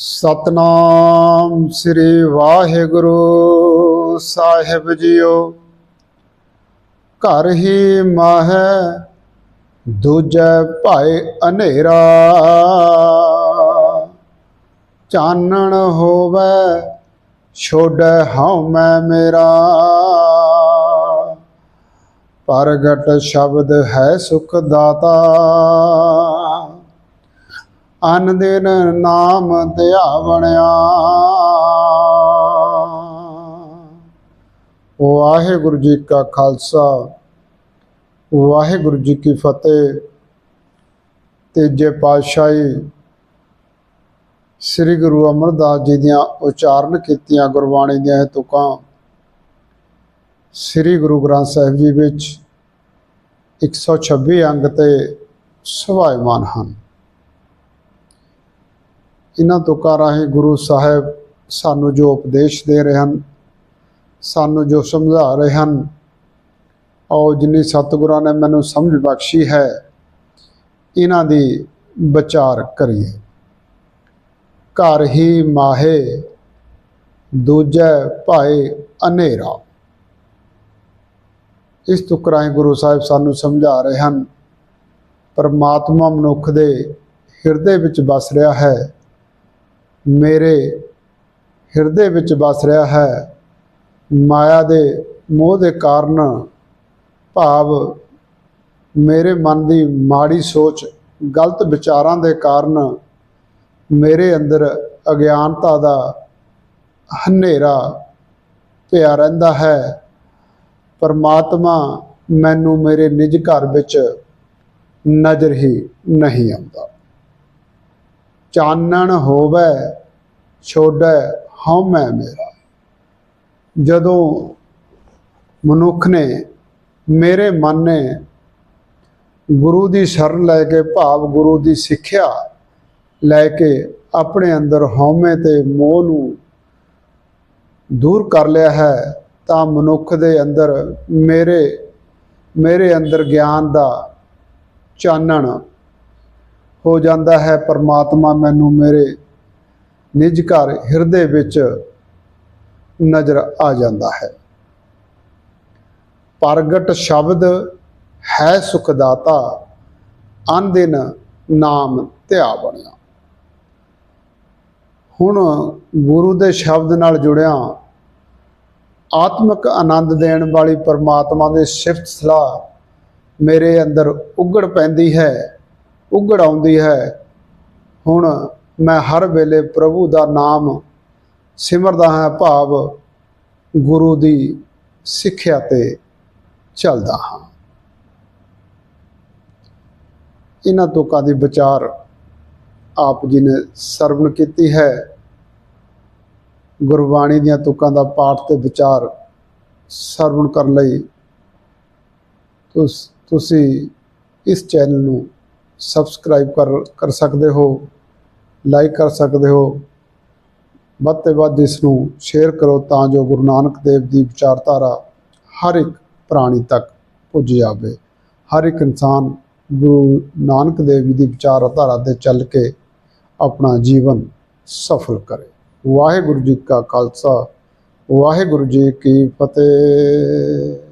ਸਤਨਾਮ ਸ੍ਰੀ ਵਾਹਿਗੁਰੂ ਸਾਹਿਬ ਜੀਓ। ਘਰ ਹੀ ਮਹਿ, ਦੂਜੈ ਭਾਏ ਹਨੇਰਾ। ਚਾਨਣ ਹੋਵੇ ਛੋੜੈ ਹਉ ਮੈਂ ਮੇਰਾ। ਪ੍ਰਗਟ ਸ਼ਬਦ ਹੈ ਸੁਖ ਦਾਤਾ। ਅਨ ਦਿਨ ਨਾਮ ਧਿਆਵਣਿਆ। ਵਾਹਿਗੁਰੂ ਜੀ ਕਾ ਖਾਲਸਾ, ਵਾਹਿਗੁਰੂ ਜੀ ਕੀ ਫਤਿਹ। ਤੀਜੇ ਪਾਤਸ਼ਾਹੀ ਸ੍ਰੀ ਗੁਰੂ ਅਮਰਦਾਸ ਜੀ ਦੀਆਂ ਉਚਾਰਨ ਕੀਤੀਆਂ ਗੁਰਬਾਣੀ ਦੀਆਂ ਇਹ ਤੁਕਾਂ ਸ੍ਰੀ ਗੁਰੂ ਗ੍ਰੰਥ ਸਾਹਿਬ ਜੀ ਵਿੱਚ 126 ਅੰਗ ਤੇ ਸੁਭਾਇਮਾਨ ਹਨ। ਇਹਨਾਂ ਤੁਕਾਂ ਰਾਹੀਂ ਗੁਰੂ ਸਾਹਿਬ ਸਾਨੂੰ ਜੋ ਉਪਦੇਸ਼ ਦੇ ਰਹੇ ਹਨ, ਸਾਨੂੰ ਜੋ ਸਮਝਾ ਰਹੇ ਹਨ ਔਰ ਜਿੰਨੀ ਸਤਿਗੁਰਾਂ ਨੇ ਮੈਨੂੰ ਸਮਝ ਬਖਸ਼ੀ ਹੈ, ਇਹਨਾਂ ਦੀ ਵਿਚਾਰ ਕਰੀਏ। ਘਰ ਹੀ ਮਾਹੇ, ਦੂਜੈ ਭਾਏ ਅਨੇਰਾ ਇਸ ਤੁਕ ਰਾਹੀਂ ਗੁਰੂ ਸਾਹਿਬ ਸਾਨੂੰ ਸਮਝਾ ਰਹੇ ਹਨ, ਪਰਮਾਤਮਾ ਮਨੁੱਖ ਦੇ ਹਿਰਦੇ ਵਿੱਚ ਵਸ ਰਿਹਾ ਹੈ ਮੇਰੇ ਹਿਰਦੇ ਵਿੱਚ ਵਸ ਰਿਹਾ ਹੈ। ਮਾਇਆ ਦੇ ਮੋਹ ਦੇ ਕਾਰਨ ਭਾਵ ਮੇਰੇ ਮਨ ਦੀ ਮਾੜੀ ਸੋਚ, ਗਲਤ ਵਿਚਾਰਾਂ ਦੇ ਕਾਰਨ ਮੇਰੇ ਅੰਦਰ ਅਗਿਆਨਤਾ ਦਾ ਹਨੇਰਾ ਪਿਆ ਰਹਿੰਦਾ ਹੈ। ਪਰਮਾਤਮਾ ਮੈਨੂੰ ਮੇਰੇ ਨਿਜ ਘਰ ਵਿੱਚ ਨਜ਼ਰ ਹੀ ਨਹੀਂ ਆਉਂਦਾ। ਚਾਨਣ ਹੋਵੇ ਛੋੜੈ ਹਉਮੈ ਮੇਰਾ। ਜਦੋਂ ਮਨੁੱਖ ਨੇ ਮੇਰੇ ਮਨ ਨੇ ਗੁਰੂ ਦੀ ਸ਼ਰਨ ਲੈ ਕੇ ਭਾਵ ਗੁਰੂ ਦੀ ਸਿੱਖਿਆ ਲੈ ਕੇ ਆਪਣੇ ਅੰਦਰ ਹਉਮੈ ਤੇ ਮੋਹ ਨੂੰ ਦੂਰ ਕਰ ਲਿਆ ਹੈ, ਤਾਂ ਮਨੁੱਖ ਦੇ ਅੰਦਰ ਮੇਰੇ ਮੇਰੇ ਅੰਦਰ ਗਿਆਨ ਦਾ ਚਾਨਣ ਹੋ ਜਾਂਦਾ ਹੈ, ਪਰਮਾਤਮਾ ਮੈਨੂੰ ਮੇਰੇ ਨਿਜ ਘਰ ਹਿਰਦੇ ਵਿੱਚ ਨਜ਼ਰ ਆ ਜਾਂਦਾ ਹੈ। ਪ੍ਰਗਟ ਸ਼ਬਦ ਹੈ ਸੁਖਦਾਤਾ ਦਾਤਾ ਦਿਨ ਨਾਮ ਧਿਆ ਬਣਿਆ। ਹੁਣ ਗੁਰੂ ਦੇ ਸ਼ਬਦ ਨਾਲ ਜੁੜਿਆ, ਆਤਮਿਕ ਆਨੰਦ ਦੇਣ ਵਾਲੀ ਪਰਮਾਤਮਾ ਦੇ ਸਿਫਤ ਸਲਾਹ ਮੇਰੇ ਅੰਦਰ ਉਗੜ ਪੈਂਦੀ ਹੈ। ਉਗੜ ਆਉਂਦੀ ਹੈ। ਹੁਣ ਮੈਂ ਹਰ ਵੇਲੇ ਪ੍ਰਭੂ ਦਾ ਨਾਮ ਸਿਮਰਦਾ ਹਾਂ, ਭਾਵ ਗੁਰੂ ਦੀ ਸਿੱਖਿਆ ਤੇ ਚੱਲਦਾ ਹਾਂ। ਇਹਨਾਂ ਤੁਕਾਂ ਦੀ ਵਿਚਾਰ ਆਪ ਜੀ ਨੇ ਸਰਵਣ ਕੀਤੀ ਹੈ। ਗੁਰਬਾਣੀ ਦੀਆਂ ਤੁਕਾਂ ਦਾ ਪਾਠ ਤੇ ਵਿਚਾਰ ਸਰਵਣ ਕਰਨ ਲਈ ਤੁਸੀਂ ਇਸ ਚੈਨਲ ਨੂੰ ਸਬਸਕ੍ਰਾਈਬ ਕਰ ਕਰ ਸਕਦੇ ਹੋ ਲਾਈਕ ਕਰ ਸਕਦੇ ਹੋ। ਵੱਧ ਤੋਂ ਵੱਧ ਇਸ ਨੂੰ ਸ਼ੇਅਰ ਕਰੋ ਤਾਂ ਜੋ ਗੁਰੂ ਨਾਨਕ ਦੇਵ ਦੀ ਵਿਚਾਰਧਾਰਾ ਹਰ ਇੱਕ ਪ੍ਰਾਣੀ ਤੱਕ ਪੁੱਜ ਜਾਵੇ। ਹਰ ਇੱਕ ਇਨਸਾਨ ਗੁਰੂ ਨਾਨਕ ਦੇਵ ਜੀ ਦੀ ਵਿਚਾਰਧਾਰਾ ਤੇ ਚੱਲ ਕੇ ਆਪਣਾ ਜੀਵਨ ਸਫਲ ਕਰੇ। ਵਾਹਿਗੁਰੂ ਜੀ ਕਾ ਖਾਲਸਾ, ਵਾਹਿਗੁਰੂ ਜੀ ਕੀ ਫਤਿਹ।